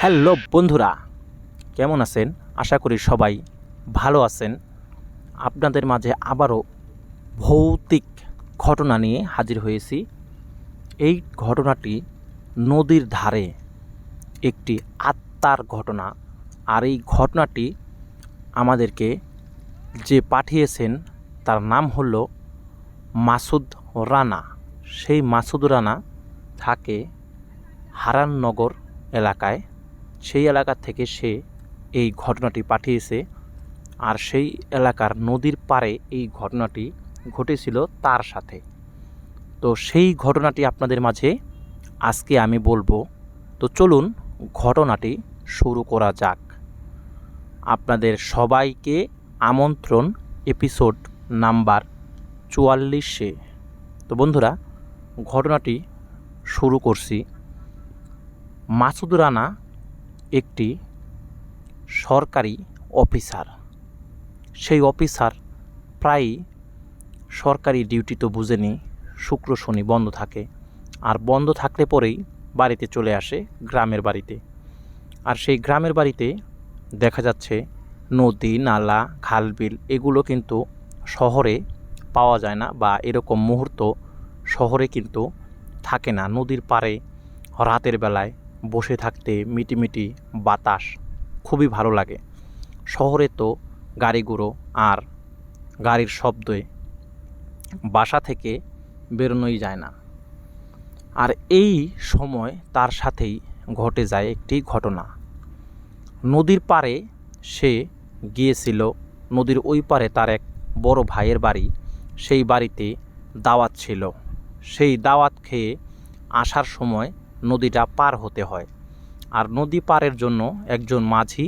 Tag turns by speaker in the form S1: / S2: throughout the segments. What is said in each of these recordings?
S1: Hello বন্ধুরা, কেমন আছেন? আশা করি সবাই ভালো আছেন। আপনাদের মাঝে আবারও ভৌতিক ঘটনা নিয়ে হাজির হয়েছি। এই ঘটনাটি নদীর ধারে একটি আত্মার ঘটনা। আর এই ঘটনাটি আমাদেরকে যে পাঠিয়েছেন, তার নাম হলো মাসুদ রানা। সেই মাসুদ রানা থাকে হারাননগর এলাকায়। সেই এলাকা থেকে সে এই ঘটনাটি পাঠিয়েছে আর সেই এলাকার নদীর পাড়ে এই ঘটনাটি ঘটেছিল তার সাথে। তো সেই ঘটনাটি আপনাদের মাঝে আজকে আমি বলব। তো চলুন ঘটনাটি শুরু করা যাক। আপনাদের সবাইকে আমন্ত্রণ এপিসোড নাম্বার চুয়াল্লিশে। তো বন্ধুরা, ঘটনাটি শুরু করছি। মাসুদ রানা একটি সরকারি অফিসার। সেই অফিসার প্রায়ই সরকারি ডিউটি তো বুঝেনি, শুক্র শনি বন্ধ থাকে। আর বন্ধ থাকলে পরেই বাড়িতে চলে আসে গ্রামের বাড়িতে। আর সেই গ্রামের বাড়িতে দেখা যাচ্ছে নদী, নালা, খালবিল এগুলো কিন্তু শহরে পাওয়া যায় না বা এরকম মুহূর্ত শহরে কিন্তু থাকে না। নদীর পাড়ে রাতের বেলায় বসে থাকতে মিটিমিটি বাতাস খুবই ভালো লাগে। শহরে তো গাড়ি গুঁড়ো আর গাড়ির শব্দে বাসা থেকে বেরোনোই যায় না। আর এই সময় তার সাথেই ঘটে যায় একটি ঘটনা। নদীর পাড়ে সে গিয়েছিল, নদীর ওই পারে তার এক বড় ভাইয়ের বাড়ি, সেই বাড়িতে দাওয়াত ছিল। সেই দাওয়াত খেয়ে আসার সময় নদীটা পার হতে হয়। আর নদী পারের জন্য একজন মাঝি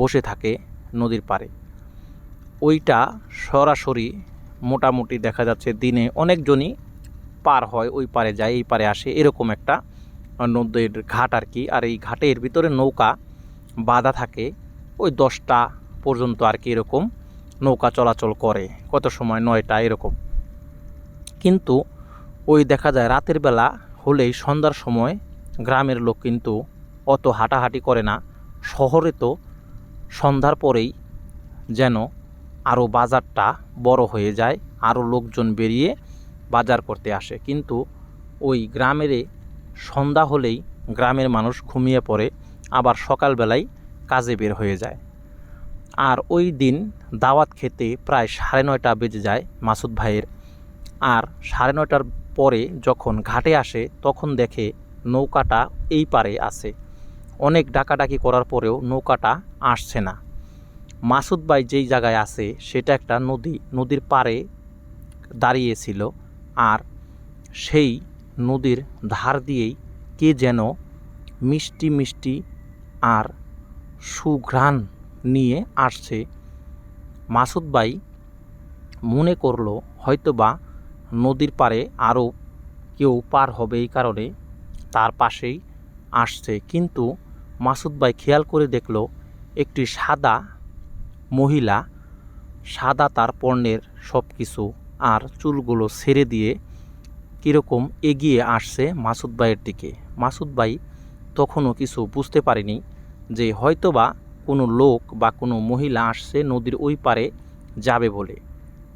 S1: বসে থাকে নদীর পারে ওইটা সরাসরি মোটামুটি দেখা যাচ্ছে দিনে অনেকজনই পার হয়, ওই পারে যায়, এই পারে আসে, এরকম একটা নদীর ঘাট আর কি। আর এই ঘাটের ভিতরে নৌকা বাঁধা থাকে, ওই দশটা পর্যন্ত আর কি এরকম নৌকা চলাচল করে, কত সময়, নয়টা, এরকম। কিন্তু ওই দেখা যায় রাতের বেলা হলেই সন্ধ্যার সময় গ্রামের লোক কিন্তু অত হাঁটাহাঁটি করে না। শহরে তো সন্ধ্যার পরেই যেন আরও বাজারটা বড় হয়ে যায় আরও লোকজন বেরিয়ে বাজার করতে আসে। কিন্তু ওই গ্রামেরে সন্ধ্যা হলেই গ্রামের মানুষ ঘুমিয়ে পড়ে, আবার সকালবেলায় কাজে বের হয়ে যায়। আর ওই দিন দাওয়াত খেতে প্রায় সাড়ে নয়টা বেজে যায় মাসুদ ভাইয়ের। আর সাড়ে নয়টার পরে যখন ঘাটে আসে, তখন দেখে নৌকাটা এই পারে আছে। অনেক ডাকাডাকি করার পরেও নৌকাটা আসছে না। মাসুদ ভাই যেই জায়গায় আছে, সেটা একটা নদী, নদীর পাড়ে দাঁড়িয়েছিল আর সেই নদীর ধার দিয়েই কে যেন মিষ্টি মিষ্টি আর সুঘ্রাণ নিয়ে আসছে। মাসুদ ভাই মনে করল, হয়তোবা নদীর পাড়ে আরও কেউ পার হবে এই কারণে। তার পাশেই আসছে। কিন্তু মাসুদ ভাই খেয়াল করে দেখল একটি সাদা মহিলা সাদা তার পণ্যের সব কিছু আর চুলগুলো ছেড়ে দিয়ে কীরকম এগিয়ে আসছে মাসুদ ভাইয়ের দিকে। মাসুদ ভাই তখনও কিছু বুঝতে পারেনি যে হয়তোবা কোনো লোক বা কোনো মহিলা আসছে নদীর ওই পারে যাবে বলে।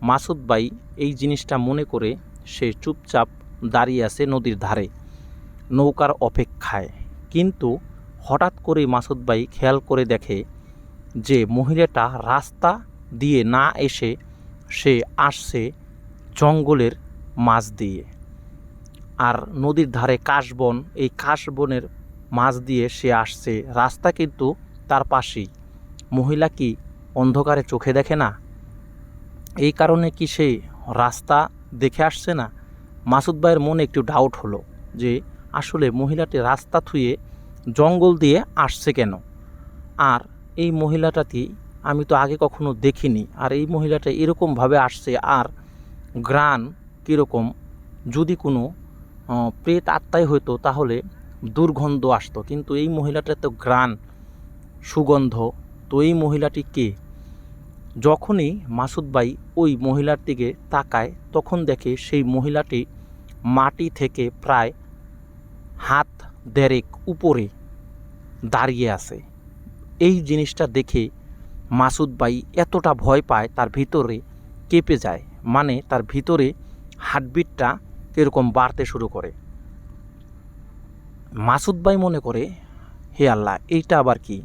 S1: মাসুদ ভাই এই জিনিসটা মনে করে সে চুপচাপ দাঁড়িয়ে আছে নদীর ধারে। নৌকার অপেক্ষায়। কিন্তু হঠাৎ করেই মাসুদ ভাই খেয়াল করে দেখে যে মহিলাটা রাস্তা দিয়ে না এসে সে আসছে জঙ্গলের মাছ দিয়ে। আর নদীর ধারে কাশবন, এই কাশবনের মাছ দিয়ে সে আসছে। রাস্তা কিন্তু তার পাশেই। মহিলা কি অন্ধকারে চোখে দেখে না? এই কারণে কি সে রাস্তা দেখে আসছে না? মাসুদ ভাইয়ের মনে একটু ডাউট হলো যে আসলে মহিলাটি রাস্তা থুয়ে জঙ্গল দিয়ে আসছে কেন? আর এই মহিলাটাকে আমি তো আগে কখনো দেখিনি। আর এই মহিলাটা এরকমভাবে আসছে, আর গ্রান কীরকম? যদি কোনো প্রেত আত্মাই হতো তাহলে দুর্গন্ধ আসতো। কিন্তু এই মহিলাটার তো গ্রান সুগন্ধ। তো এই মহিলাটি কে? যখনই মাসুদ ভাই ওই মহিলার দিকে তাকায়, তখন দেখে সেই মহিলাটি মাটি থেকে প্রায় হাত দেড়েক উপরে দাঁড়িয়ে আছে। এই জিনিসটা দেখে মাসুদ বাই এতটা ভয় পায়, তার ভিতরে কেঁপে যায়। মানে তার ভিতরে হার্টবিটটা এরকম বাড়তে শুরু করে। মাসুদ বাই মনে করে, হে আল্লাহ, এইটা আবার কি?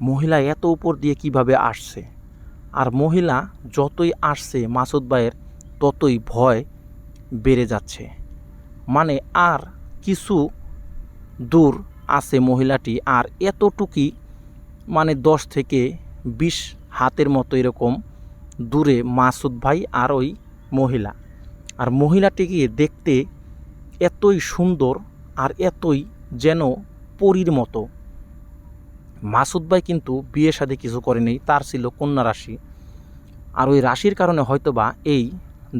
S1: মহিলা এত উপর দিয়ে কীভাবে আসছে? আর মহিলা যতই আসছে মাসুদ ভাইয়ের, ততই ভয় বেড়ে যাচ্ছে। মানে আর কিছু দূর আছে মহিলাটি, আর এতটুকি মানে দশ থেকে বিশ হাতের মতো এরকম দূরে মাসুদ ভাই আর ওই মহিলা। আর মহিলাটিকে দেখতে এতই সুন্দর আর এতই যেন পরীর মতো। মাসুদ ভাই কিন্তু বিয়ে সাথে কিছু করেনি, তার ছিল কন্যা রাশি। আর ওই রাশির কারণে হয়তোবা এই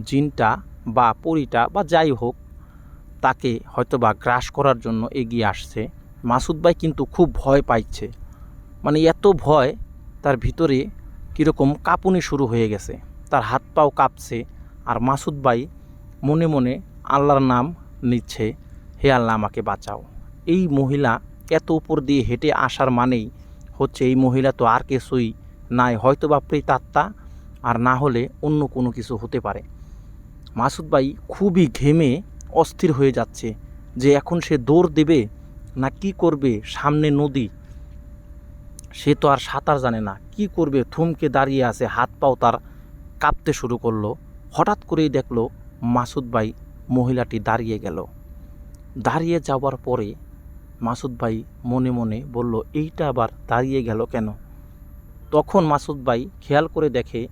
S1: জিনটা বা পরীটা বা যাই হোক তাকে হয়তোবা গ্রাস করার জন্য এগিয়ে আসছে। মাসুদ ভাই কিন্তু খুব ভয় পাইছে। মানে এত ভয়, তার ভিতরে কীরকম কাঁপুনি শুরু হয়ে গেছে। তার হাত পাও কাঁপছে আর মাসুদ ভাই মনে মনে আল্লাহর নাম নিচ্ছে, হে আল্লাহ, আমাকে বাঁচাও। এই মহিলা এত উপর দিয়ে হেঁটে আসার মানেই হচ্ছে এই মহিলা তো আর কিছুই নাই হয়তো বা প্রেতাত্মা আর না হলে অন্য কোনো কিছু হতে পারে। মাসুদ ভাই খুবই ঘেমে অস্থির হয়ে যাচ্ছে যে এখন সে দৌড় দেবে না কি করবে সামনে নদী? সে তো আর সাঁতার জানে না। কি করবে? থমকে দাঁড়িয়ে আছে, হাত পাও তার কাঁপতে শুরু করল। হঠাৎ করেই দেখল মাসুদ ভাই মহিলাটি দাঁড়িয়ে গেল। দাঁড়িয়ে যাওয়ার পরে মাসুদ ভাই মনে মনে বলল, এইটা আবার দাঁড়িয়ে গেল কেন? তখন মাসুদ ভাই খেয়াল করে দেখে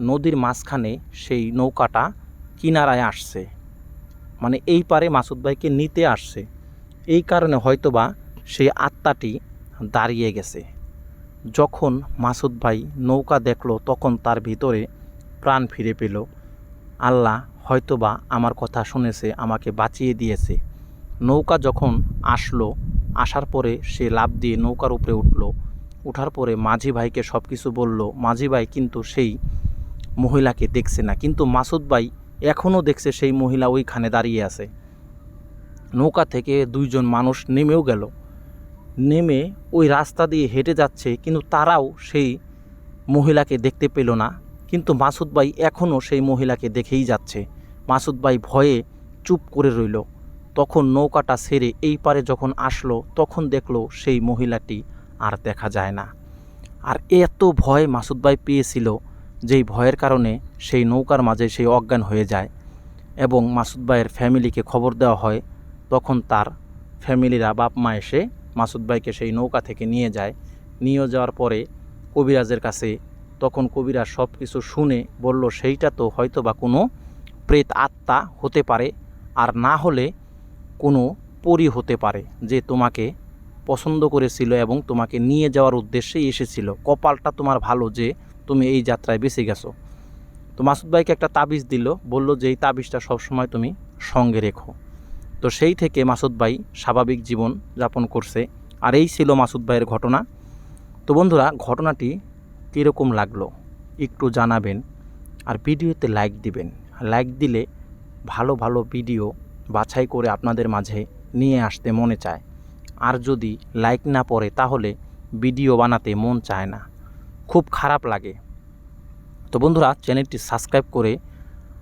S1: নদীর মাঝখানে সেই নৌকাটা কিনারায় আসছে। মানে এই পারে মাসুদ ভাইকে নিতে আসছে। এই কারণে হয়তোবা সেই আত্মাটি দাঁড়িয়ে গেছে। যখন মাসুদ ভাই নৌকা দেখল, তখন তার ভিতরে প্রাণ ফিরে পেল। আল্লাহ হয়তোবা আমার কথা শুনেছে, আমাকে বাঁচিয়ে দিয়েছে। নৌকা যখন আসলো, আসার পরে সে লাভ দিয়ে নৌকার উপরে উঠল। উঠার পরে মাঝি ভাইকে সব কিছু বলল। মাঝি ভাই কিন্তু সেই মহিলাকে দেখছে না। কিন্তু মাসুদ ভাই এখনও দেখছে সেই মহিলা ওইখানে দাঁড়িয়ে আছে। নৌকা থেকে দুইজন মানুষ নেমেও গেল। নেমে ওই রাস্তা দিয়ে হেঁটে যাচ্ছে, কিন্তু তারাও সেই মহিলাকে দেখতে পেল না। কিন্তু মাসুদ ভাই এখনও সেই মহিলাকে দেখেই যাচ্ছে। মাসুদ ভাই ভয়ে চুপ করে রইল। তখন নৌকাটা সেরে এই পারে যখন আসলো, তখন দেখল সেই মহিলাটি আর দেখা যায় না। আর এত ভয় মাসুদ ভাই পেয়েছিল যেই ভয়ের কারণে সেই নৌকার মাঝে সেই অজ্ঞান হয়ে যায় এবং মাসুদ ভাইয়ের ফ্যামিলিকে খবর দেওয়া হয়, তখন তার ফ্যামিলিরা বাপ মা এসে মাসুদ ভাইকে সেই নৌকা থেকে নিয়ে যায়। নিয়ে যাওয়ার পরে কবিরাজের কাছে তখন কবিরাজ সব কিছু শুনে বলল, সেইটা তো হয়তো বা কোনো প্রেত আত্মা হতে পারে আর না হলে কোনো পরি হতে পারে যে তোমাকে পছন্দ করেছিল এবং তোমাকে নিয়ে যাওয়ার উদ্দেশ্যেই এসেছিল। কপালটা তোমার ভালো যে তুমি এই যাত্রায় বেঁচে গেছো। তো মাসুদ ভাইকে একটা তাবিজ দিল, বলল যে এই তাবিজটা সবসময় তুমি সঙ্গে রেখো। তো সেই থেকে মাসুদ ভাই স্বাভাবিক জীবন যাপন করছে। আর এই ছিল মাসুদ ভাইয়ের ঘটনা। তো বন্ধুরা, ঘটনাটি কীরকম লাগল একটু জানাবেন আর ভিডিওতে লাইক দিবেন। লাইক দিলে ভালো ভালো ভিডিও বাছাই করে আপনাদের মাঝে নিয়ে আসতে মনে চায়। আর যদি লাইক না পড়ে, তাহলে ভিডিও বানাতে মন চায় না। খুব খারাপ লাগে। তো বন্ধুরা, চ্যানেলটি সাবস্ক্রাইব করে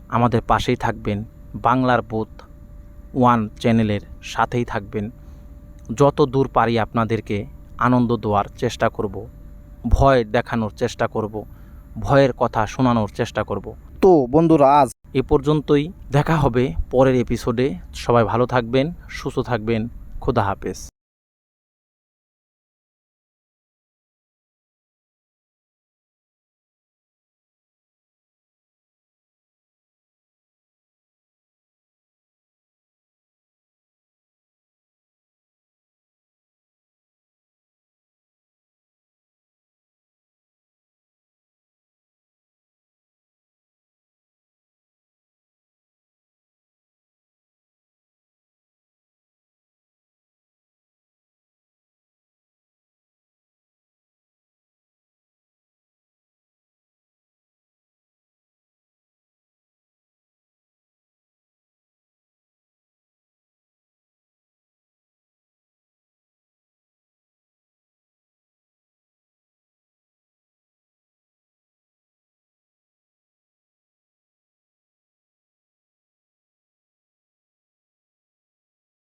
S1: আমাদের পাশেই থাকবেন। বাংলার বোধ ওয়ান চ্যানেলের সাথেই থাকবেন। যত দূর পারি আপনাদেরকে আনন্দ দেওয়ার চেষ্টা করব, ভয় দেখানোর চেষ্টা করব, ভয়ের কথা শোনানোর চেষ্টা করব।
S2: তো বন্ধুরা, আজ
S1: এ পর্যন্তই। দেখা হবে পরের এপিসোডে সবাই ভালো থাকবেন, সুস্থ থাকবেন। খুদা হাফেজ।